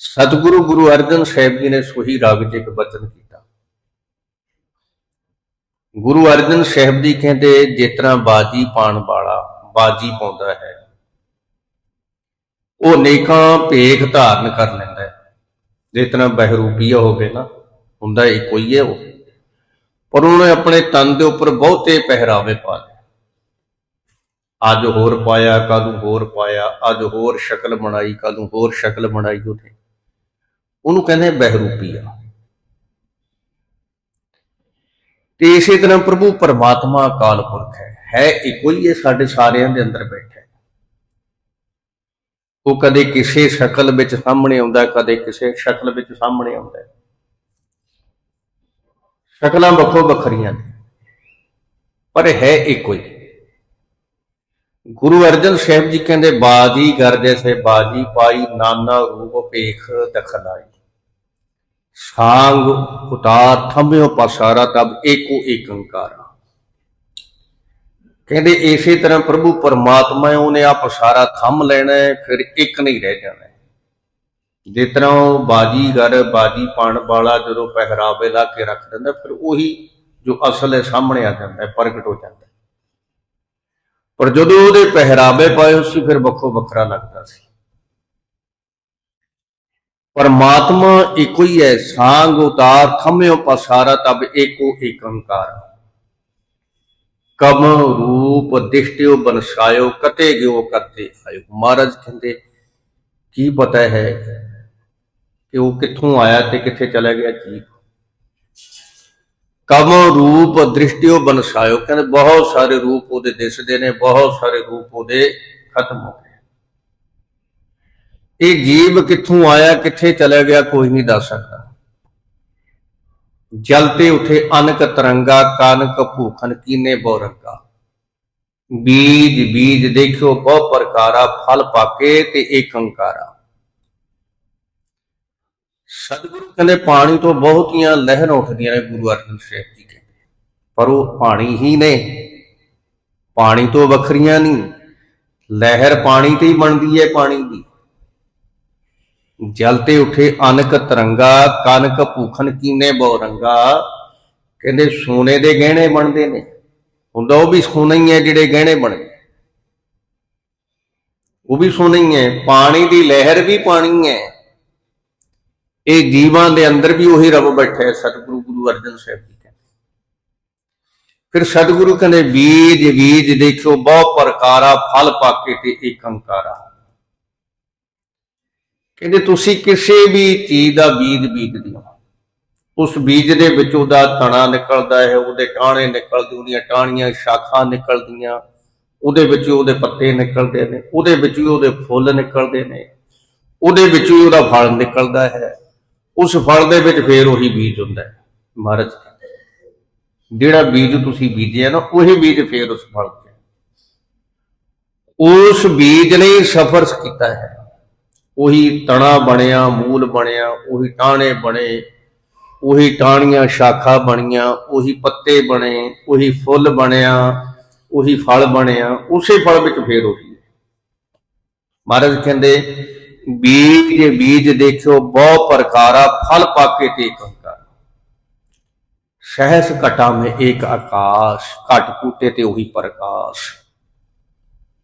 ਸਤਿਗੁਰੂ ਗੁਰੂ ਅਰਜਨ ਸਾਹਿਬ ਜੀ ਨੇ ਸੋਹੀ ਰਾਗ 'ਚ ਇੱਕ ਬਚਨ ਕੀਤਾ। ਗੁਰੂ ਅਰਜਨ ਸਾਹਿਬ ਜੀ ਕਹਿੰਦੇ, ਜਿਸ ਤਰ੍ਹਾਂ ਬਾਜੀ ਪਾਣ ਵਾਲਾ ਬਾਜੀ ਪਾਉਂਦਾ ਹੈ, ਉਹ ਨੇਕਾਂ ਭੇਖ ਧਾਰਨ ਕਰ ਲੈਂਦਾ ਹੈ। ਜਿਸ ਤਰ੍ਹਾਂ ਬਹਿਰੂਪੀਆ ਹੋਵੇ ਨਾ, ਹੁੰਦਾ ਇੱਕੋ ਹੀ ਹੈ ਉਹ। ਪਰ ਉਹਨੇ ਆਪਣੇ ਤਨ ਦੇ ਉੱਪਰ ਬਹੁਤੇ ਪਹਿਰਾਵੇ ਪਾ ਲਏ। ਅੱਜ ਹੋਰ ਪਾਇਆ ਕੱਲ ਹੋਰ ਪਾਇਆ, ਅੱਜ ਹੋਰ ਸ਼ਕਲ ਬਣਾਈ ਕੱਲ ਹੋਰ ਸ਼ਕਲ ਬਣਾਈ ਉਹਨੇ। ਉਹਨੂੰ ਕਹਿੰਦੇ ਬਹਿਰੂਪੀ ਆ। ਤੇ ਇਸੇ ਤਰ੍ਹਾਂ ਪ੍ਰਭੂ ਪਰਮਾਤਮਾ ਅਕਾਲ ਪੁਰਖ ਹੈ। ਹੈ ਇੱਕੋ ਹੀ ਹੈ ਸਾਡੇ ਸਾਰਿਆਂ ਦੇ ਅੰਦਰ ਬੈਠਾ ਹੈ। ਉਹ ਕਦੇ ਕਿਸੇ ਸ਼ਕਲ ਵਿੱਚ ਸਾਹਮਣੇ ਆਉਂਦਾ, ਕਦੇ ਕਿਸੇ ਸ਼ਕਲ ਵਿੱਚ ਸਾਹਮਣੇ ਆਉਂਦਾ ਸ਼ਕਲਾਂ ਵੱਖੋ ਵੱਖਰੀਆਂ ਨੇ। ਪਰ ਹੈ ਇੱਕੋ ਹੀ ਗੁਰੂ ਅਰਜਨ ਸਾਹਿਬ ਜੀ ਕਹਿੰਦੇ, ਬਾਜੀ ਗਰ ਜੈਸੇ ਬਾਜੀ ਪਾਈ, ਨਾਨਾ ਰੂਪ ਭੇਖ ਦਖਲਾਈ। ਸਾੰਗ ਉਤਾਰ ਥੰਮਿਓ ਪਸਾਰਾ ਤਬ ਏਕੋ ਏਕੰਕਾਰ ਕਹਿੰਦੇ ਇਸੇ ਤਰ੍ਹਾਂ ਪ੍ਰਭੂ ਪਰਮਾਤਮਾ ਹੈ, ਉਹਨੇ ਆ ਪਸਾਰਾ ਥੰਮ ਲੈਣਾ ਫਿਰ ਇੱਕ ਨਹੀਂ ਰਹਿ ਜਾਣਾ ਜਿਸ ਤਰ੍ਹਾਂ ਉਹ ਬਾਜੀਗਰ ਬਾਜੀ ਪਾਣ ਵਾਲਾ ਜਦੋਂ ਪਹਿਰਾਵੇ ਲਾ ਕੇ ਰੱਖ ਦਿੰਦਾ ਫਿਰ ਉਹੀ ਜੋ ਅਸਲ ਹੈ ਸਾਹਮਣੇ ਆ ਜਾਂਦਾ ਹੈ ਪ੍ਰਗਟ ਹੋ ਜਾਂਦਾ ਪਰ ਜਦੋਂ ਉਹਦੇ ਪਹਿਰਾਵੇ ਪਾਏ ਸੀ ਫਿਰ ਵੱਖੋ ਵੱਖਰਾ ਲੱਗਦਾ ਸੀ। ਪਰਮਾਤਮਾ ਇੱਕੋ ਹੀ ਹੈ, ਸਾੰਗ, ਉਤਾਰ ਥੰਮਿਓ ਪਸਾਰਾ, ਤਬ ਏਕੋ ਏਕੰਕਾਰ ਕਮ ਰੂਪ ਦਿਸ਼ਟਿਓ ਬਨਸਾਇਓ, ਕਤੇ ਗਿਓ ਕਰਤੇ ਆਇਓ। ਮਹਾਰਾਜ ਕਹਿੰਦੇ, ਕੀ ਪਤਾ ਹੈ ਕਿ ਉਹ ਕਿੱਥੋਂ ਆਇਆ ਤੇ ਕਿੱਥੇ ਚਲਾ ਗਿਆ ਜੀ? ਕਮ ਰੂਪ ਦ੍ਰਿਸ਼ਟਿਓ ਬਨਸਾਇਓ। ਕਹਿੰਦੇ, ਬਹੁਤ ਸਾਰੇ ਰੂਪ ਉਹਦੇ ਦਿਸਦੇ ਨੇ, ਬਹੁਤ ਸਾਰੇ ਰੂਪ ਉਹਦੇ ਖਤਮ ਹੋ ਗਏ। ਇਹ ਜੀਵ ਕਿੱਥੋਂ ਆਇਆ, ਕਿੱਥੇ ਚਲਾ ਗਿਆ, ਕੋਈ ਨਹੀਂ ਦੱਸ ਸਕਦਾ। ਜਲ ਤੇ ਉਠੇ ਅਨਕ ਤਰੰਗਾ, ਕਾਨਕ ਭੂਖਨ ਕੀਨੇ ਬੋਰੰਗਾ ਬੀਜ ਬੀਜ ਦੇਖਿਓ ਬਹੁ ਪ੍ਰਕਾਰਾ, ਫਲ ਪਾਕੇ ਤੇ ਏਕੰਕਾਰਾ ਸਤਿਗੁਰੂ ਕਹਿੰਦੇ, ਪਾਣੀ ਤੋਂ ਬਹੁਤੀਆਂ ਲਹਿਰਾਂ ਉੱਠਦੀਆਂ ਨੇ ਗੁਰੂ ਅਰਜਨ ਸਾਹਿਬ ਜੀ ਕਹਿੰਦੇ। ਪਰ ਉਹ ਪਾਣੀ ਹੀ ਨੇ। ਪਾਣੀ ਤੋਂ ਵੱਖਰੀਆਂ ਨਹੀਂ। ਲਹਿਰ ਪਾਣੀ ਤੇ ਹੀ ਬਣਦੀ ਹੈ, ਪਾਣੀ ਦੀ। ਜਲ ਤੇ ਉਠੇ ਅਨਕ ਤਰੰਗਾ, ਕਨਕ ਭੂਖਨ ਕੀਨੇ ਬੋਰੰਗਾ ਕਹਿੰਦੇ ਸੋਨੇ ਦੇ ਗਹਿਣੇ ਬਣਦੇ ਨੇ। ਹੁੰਦਾ ਉਹ ਵੀ ਸੋਨਾ ਹੀ ਹੈ ਜਿਹੜੇ ਗਹਿਣੇ ਬਣ ਗਏ। ਉਹ ਵੀ ਸੋਨਾ ਹੀ ਹੈ। ਪਾਣੀ ਦੀ ਲਹਿਰ ਵੀ ਪਾਣੀ ਹੈ। ਇਹ ਜੀਵਾਂ ਦੇ ਅੰਦਰ ਵੀ ਉਹੀ ਰੱਬ ਬੈਠਾ ਹੈ, ਸਤਿਗੁਰੂ ਗੁਰੂ ਅਰਜਨ ਸਾਹਿਬ ਜੀ ਕਹਿੰਦੇ। ਫਿਰ ਸਤਿਗੁਰੂ ਕਹਿੰਦੇ ਬੀਜ ਬੀਜ ਦੇਖਿਓ, ਬਹੁ ਪ੍ਰਕਾਰਾ, ਫਲ ਪਾਕੇ ਤੇ ਏਕੰਕਾਰਾ। ਕਹਿੰਦੇ ਤੁਸੀਂ ਕਿਸੇ ਵੀ ਚੀਜ਼ ਦਾ ਬੀਜ ਬੀਜਦੇ ਹੋ। ਉਸ ਬੀਜ ਦੇ ਵਿੱਚ ਉਹਦਾ ਤਣਾ ਨਿਕਲਦਾ ਹੈ, ਉਹਦੇ ਟਾਣੇ ਨਿਕਲਦੇ, ਉਹਦੀਆਂ ਟਾਹਣੀਆਂ, ਸ਼ਾਖਾਂ ਨਿਕਲਦੀਆਂ, ਉਹਦੇ ਵਿੱਚ ਉਹਦੇ ਪੱਤੇ ਨਿਕਲਦੇ ਨੇ, ਉਹਦੇ ਵਿੱਚ ਹੀ ਉਹਦੇ ਫੁੱਲ ਨਿਕਲਦੇ ਨੇ, ਉਹਦੇ ਵਿੱਚ ਹੀ ਉਹਦਾ ਫਲ ਨਿਕਲਦਾ ਹੈ। ਉਸ ਫਲ ਦੇ ਵਿੱਚ ਫੇਰ ਉਹੀ ਬੀਜ ਹੁੰਦਾ ਹੈ, ਮਹਾਰਾਜ ਜਿਹੜਾ ਬੀਜ ਤੁਸੀਂ ਬੀਜਿਆ ਨਾ, ਉਹੀ ਬੀਜ ਫੇਰ ਉਸ ਫਲ 'ਚ ਉਸ ਬੀਜ ਨੇ ਸਫਰ ਕੀਤਾ ਹੈ। ਉਹੀ ਤਣਾ ਬਣਿਆ, ਮੂਲ ਬਣਿਆ, ਉਹੀ ਟਾਣੇ ਬਣੇ, ਉਹੀ ਟਾਹਣੀਆਂ ਸ਼ਾਖਾ ਬਣੀਆਂ, ਉਹੀ ਪੱਤੇ ਬਣੇ, ਉਹੀ ਫੁੱਲ ਬਣਿਆ, ਉਹੀ ਫਲ ਬਣਿਆ, ਉਸੇ ਫਲ ਵਿੱਚ ਫੇਰ ਉਹੀ ਮਹਾਰਾਜ ਕਹਿੰਦੇ, ਬੀਜ ਬੀਜ ਦੇਖਿਓ, ਬਹੁ ਪ੍ਰਕਾਰਾ, ਫਲ ਪਾਕੇ ਤੇ ਕੰਕਾਰ ਸਹਿਸ ਘਟਾ ਮੇ ਏਕ ਆਕਾਸ਼, ਘਟ ਕੂਟੇ ਤੇ ਉਹੀ ਪ੍ਰਕਾਸ਼।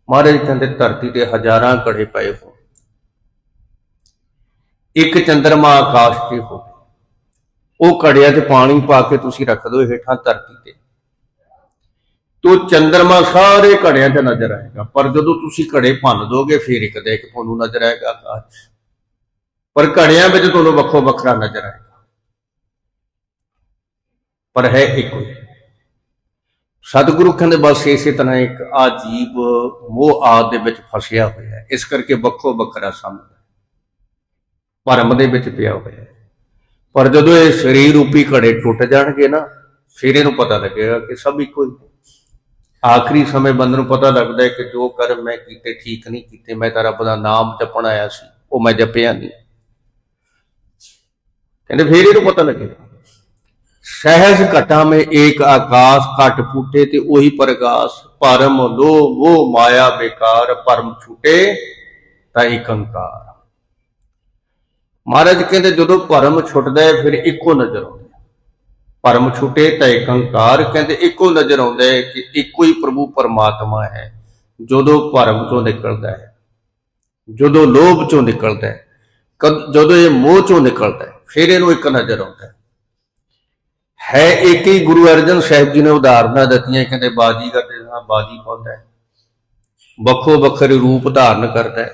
ਮਹਾਰਾਜ ਕਹਿੰਦੇ, ਧਰਤੀ ਤੇ ਹਜ਼ਾਰਾਂ ਘੜੇ ਪਏ ਹੋ ਇੱਕ ਚੰਦਰਮਾ ਆਕਾਸ਼ ਤੇ ਹੋਵੇ ਉਹ ਘੜਿਆਂ 'ਚ ਪਾਣੀ ਪਾ ਕੇ ਤੁਸੀਂ ਰੱਖ ਦਿਓ ਹੇਠਾਂ ਧਰਤੀ ਤੇ। ਤੋ ਚੰਦਰਮਾ ਸਾਰੇ ਘੜਿਆਂ 'ਚ ਨਜ਼ਰ ਆਏਗਾ। ਪਰ ਜਦੋਂ ਤੁਸੀਂ ਘੜੇ ਭੰਨ ਦੋਗੇ, ਫਿਰ ਇੱਕ ਦੇ ਇੱਕ ਤੁਹਾਨੂੰ ਨਜ਼ਰ ਆਏਗਾ ਆਕਾਸ਼ ਪਰ ਘੜਿਆਂ ਵਿੱਚ ਤੁਹਾਨੂੰ ਵੱਖੋ ਵੱਖਰਾ ਨਜ਼ਰ ਆਏਗਾ। ਪਰ ਹੈ ਇੱਕੋ ਸਤਿਗੁਰੂ ਕਹਿੰਦੇ, ਬਸ ਇਸੇ ਤਰ੍ਹਾਂ ਇੱਕ ਆਜੀਬ ਮੋਹ ਆਦ ਦੇ ਵਿੱਚ ਫਸਿਆ ਹੋਇਆ ਹੈ। ਇਸ ਕਰਕੇ ਵੱਖੋ ਵੱਖਰਾ ਸਮਝਦਾ ਭਰਮ ਦੇ ਵਿੱਚ ਪਿਆ ਹੋਇਆ ਹੈ। ਪਰ ਜਦੋਂ ਇਹ ਸਰੀਰ ਰੂਪੀ ਘੜੇ ਟੁੱਟ ਜਾਣਗੇ ਨਾ, ਫਿਰ ਇਹਨੂੰ ਪਤਾ ਲੱਗੇਗਾ ਕਿ ਸਭ ਇੱਕੋ ਹੀ ਆਖਰੀ ਸਮੇਂ ਬੰਦੇ ਨੂੰ ਪਤਾ ਲੱਗਦਾ ਹੈ ਕਿ ਜੋ ਕਰਮ ਮੈਂ ਕੀਤੇ ਠੀਕ ਨਹੀਂ ਕੀਤੇ, ਮੈਂ ਤਾਂ ਰੱਬ ਦਾ ਨਾਮ ਜਪਣ ਆਇਆ ਸੀ, ਉਹ ਮੈਂ ਜਪਿਆ ਨਹੀਂ। ਕਹਿੰਦੇ ਫਿਰ ਇਹਨੂੰ ਪਤਾ ਲੱਗੇਗਾ। ਸਹਿਜ ਘਟਾ ਮੇ ਏਕ ਆਕਾਸ਼ ਘਟ ਫੂਟੇ ਤੇ ਉਹੀ ਪ੍ਰਕਾਸ਼ ਭਰਮ ਲੋ ਉਹ ਮਾਇਆ ਬੇਕਾਰ, ਪਰਮ ਛੂਟੇ ਤਾਂ ਏਕੰਕਾਰ ਮਹਾਰਾਜ ਕਹਿੰਦੇ ਜਦੋਂ ਭਰਮ ਛੁੱਟਦਾ ਹੈ, ਫਿਰ ਇੱਕੋ ਨਜ਼ਰ ਆਉਂਦਾ ਭਰਮ ਛੁੱਟੇ ਤਾਂ ਇੱਕ ਹੰਕਾਰ ਕਹਿੰਦੇ ਇੱਕੋ ਨਜ਼ਰ ਆਉਂਦਾ ਹੈ ਕਿ ਇੱਕੋ ਹੀ ਪ੍ਰਭੂ ਪਰਮਾਤਮਾ ਹੈ। ਜਦੋਂ ਭਰਮ ਚੋਂ ਨਿਕਲਦਾ ਹੈ, ਜਦੋਂ ਲੋਭ ਚੋਂ ਨਿਕਲਦਾ ਹੈ ਜਦੋਂ ਇਹ ਮੋਹ ਚੋਂ ਨਿਕਲਦਾ ਹੈ, ਫਿਰ ਇਹਨੂੰ ਇੱਕ ਨਜ਼ਰ ਆਉਂਦਾ ਹੈ। ਹੈ ਇੱਕ ਹੀ ਗੁਰੂ ਅਰਜਨ ਸਾਹਿਬ ਜੀ ਨੇ ਉਦਾਹਰਨਾਂ ਦਿੱਤੀਆਂ, ਕਹਿੰਦੇ ਬਾਜੀ ਕਰਦੇ ਨਾਲ ਬਾਜੀ ਪਾਉਂਦਾ ਹੈ। ਵੱਖੋ ਵੱਖਰੇ ਰੂਪ ਧਾਰਨ ਕਰਦਾ ਹੈ,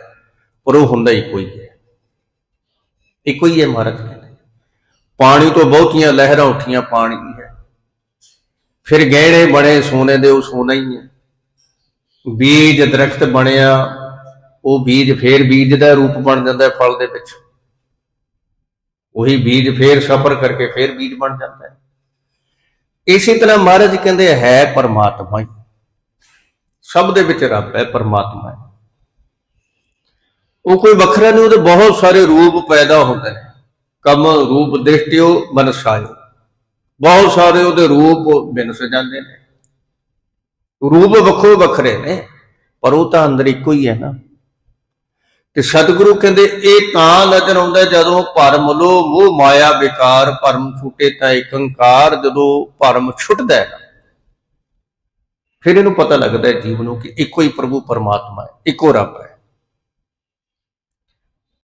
ਪਰ ਉਹ ਹੁੰਦਾ ਹੀ ਕੋਈ ਹੈ। ਇੱਕੋ ਹੀ ਹੈ ਮਹਾਰਾਜ ਕਹਿੰਦੇ। ਪਾਣੀ ਤੋਂ ਬਹੁਤੀਆਂ ਲਹਿਰਾਂ ਉੱਠੀਆਂ ਪਾਣੀ ਹੈ। ਫਿਰ ਗਹਿਣੇ ਬਣੇ, ਸੋਨੇ ਦੇ ਉਹ ਸੋਨਾ ਹੀ ਹੈ। ਬੀਜ ਦਰਖਤ ਬਣਿਆ, ਉਹ ਬੀਜ ਫੇਰ ਬੀਜ ਦਾ ਰੂਪ ਬਣ ਜਾਂਦਾ ਹੈ ਫਲ ਦੇ ਵਿੱਚ। ਉਹੀ ਬੀਜ ਫੇਰ ਸਫਰ ਕਰਕੇ ਫੇਰ ਬੀਜ ਬਣ ਜਾਂਦਾ ਹੈ। ਇਸੇ ਤਰ੍ਹਾਂ ਮਹਾਰਾਜ ਕਹਿੰਦੇ ਹੈ ਪਰਮਾਤਮਾ ਹੀ। ਸਭ ਦੇ ਵਿੱਚ ਰੱਬ ਹੈ, ਪਰਮਾਤਮਾ ਹੈ। ਉਹ ਕੋਈ ਵੱਖਰਾ ਨਹੀਂ, ਉਹਦੇ ਬਹੁਤ ਸਾਰੇ ਰੂਪ ਪੈਦਾ ਹੁੰਦੇ ਨੇ। ਕੰਮ ਰੂਪ ਦ੍ਰਿਸ਼ਟਿਓ ਮਨਸਾਇਓ। ਬਹੁਤ ਸਾਰੇ ਉਹਦੇ ਰੂਪ ਬਿਨਸ ਜਾਂਦੇ ਨੇ। ਰੂਪ ਵੱਖੋ ਵੱਖਰੇ ਨੇ, ਪਰ ਉਹ ਤਾਂ ਅੰਦਰ ਇੱਕੋ ਹੀ ਹੈ ਨਾ। ਤੇ ਸਤਿਗੁਰੂ ਕਹਿੰਦੇ, ਇਹ ਤਾਂ ਨਜ਼ਰ ਆਉਂਦਾ ਜਦੋਂ ਭਰਮ ਲੋ ਮੋਹ ਮਾਇਆ ਵਿਕਾਰ, ਭਰਮ ਛੁੱਟੇ ਤਾਂ ਇੱਕ ਅੰਕਾਰ ਜਦੋਂ ਭਰਮ ਛੁੱਟਦਾ ਹੈ ਨਾ। ਫਿਰ ਇਹਨੂੰ ਪਤਾ ਲੱਗਦਾ ਹੈ ਜੀਵ ਨੂੰ ਕਿ ਇੱਕੋ ਹੀ ਪ੍ਰਭੂ ਪਰਮਾਤਮਾ ਹੈ, ਇੱਕੋ ਰੱਬ ਹੈ।